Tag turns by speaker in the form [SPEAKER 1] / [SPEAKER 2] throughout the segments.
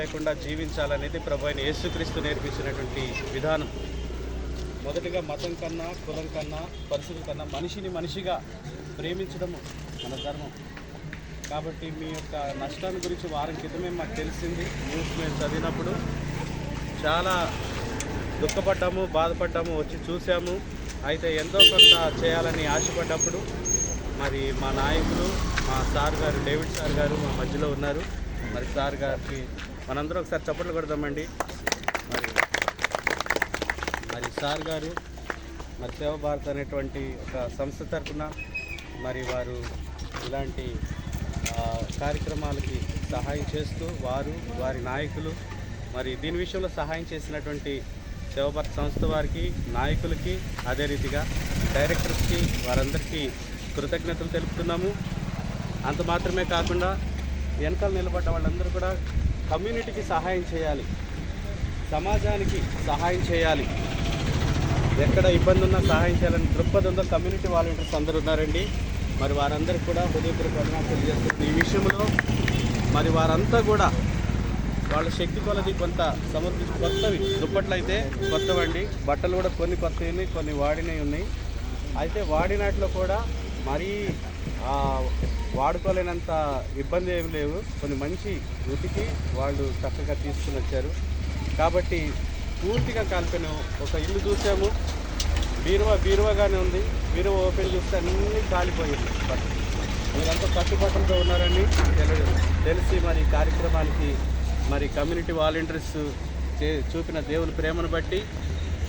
[SPEAKER 1] లేకుండా జీవించాలనేది ప్రభు అయిన యేసుక్రీస్తు నేర్పించినటువంటి విధానం. మొదటిగా మతం కన్నా కులం కన్నా పరిస్థితి కన్నా మనిషిని మనిషిగా ప్రేమించడము మన ధర్మం. కాబట్టి మీ యొక్క నష్టాన్ని గురించి వారం క్రితమే మాకు తెలిసింది. న్యూస్ మేము చదివినప్పుడు చాలా దుఃఖపడ్డాము బాధపడ్డాము వచ్చి చూసాము అయితే ఎంతో కొంత చేయాలని ఆశపడ్డప్పుడు మరి మా నాయకులు మా సార్ గారు డేవిడ్ సార్ గారు మా మధ్యలో ఉన్నారు. మరి సార్ గారికి మనందరం ఒకసారి చప్పట్లు కొడదామండి. మరి మరి సార్ గారు మరి సేవ భారత్ అనేటువంటి ఒక సంస్థ తరఫున మరి వారు ఇలాంటి కార్యక్రమాలకి సహాయం చేస్తూ వారు వారి నాయకులు మరి దీని విషయంలో సహాయం చేసినటువంటి సేవభారత్ సంస్థ వారికి నాయకులకి అదే రీతిగా డైరెక్టర్స్కి వారందరికీ కృతజ్ఞతలు తెలుపుతున్నాము. అంత మాత్రమే కాకుండా వెనకాల నిలబడ్డ వాళ్ళందరూ కూడా కమ్యూనిటీకి సహాయం చేయాలి. సమాజానికి సహాయం చేయాలి. ఎక్కడ ఇబ్బంది ఉన్నా సహాయం చేయాలని దృక్పథంతో కమ్యూనిటీ వాలంటీర్స్ అందరూ ఉన్నారండి. మరి వారందరికీ కూడా హృదయపూర్వక వందనాలు తెలియజేస్తుంది ఈ విషయంలో మరి వారంతా కూడా వాళ్ళ శక్తి కొలది కొంత సమర్థి కొత్తవి. దుప్పట్లు అయితే కొత్తవండి. బట్టలు కూడా కొన్ని కొత్తవి ఉన్నాయి కొన్ని వాడినవి ఉన్నాయి. అయితే వాడినట్లో కూడా మరీ వాడుకోలేనంత ఇబ్బంది ఏమి లేవు. కొన్ని మంచి ఉతికి వాళ్ళు చక్కగా తీసుకుని వచ్చారు. కాబట్టి పూర్తిగా కాలిపోయిన ఒక ఇల్లు చూసాము. బీరువా బీరువాగానే ఉంది. బీరువా ఓపెన్ చూస్తే అన్నీ కాలిపోయింది. బట్ మీరంతా కట్టుబట్టలతో ఉన్నారని తెలియదు తెలిసి మరి కార్యక్రమానికి మరి కమ్యూనిటీ వాలంటీర్స్ చే చూపిన దేవుని ప్రేమను బట్టి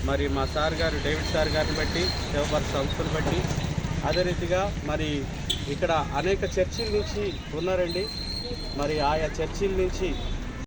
[SPEAKER 1] మరి మా సార్ గారు డేవిడ్ సార్ గారిని బట్టి దేవభారత సంస్థను బట్టి అదే రీతిగా మరి ఇక్కడ అనేక చర్చిల నుంచి ఉన్నారండి. మరి ఆయా చర్చిల నుంచి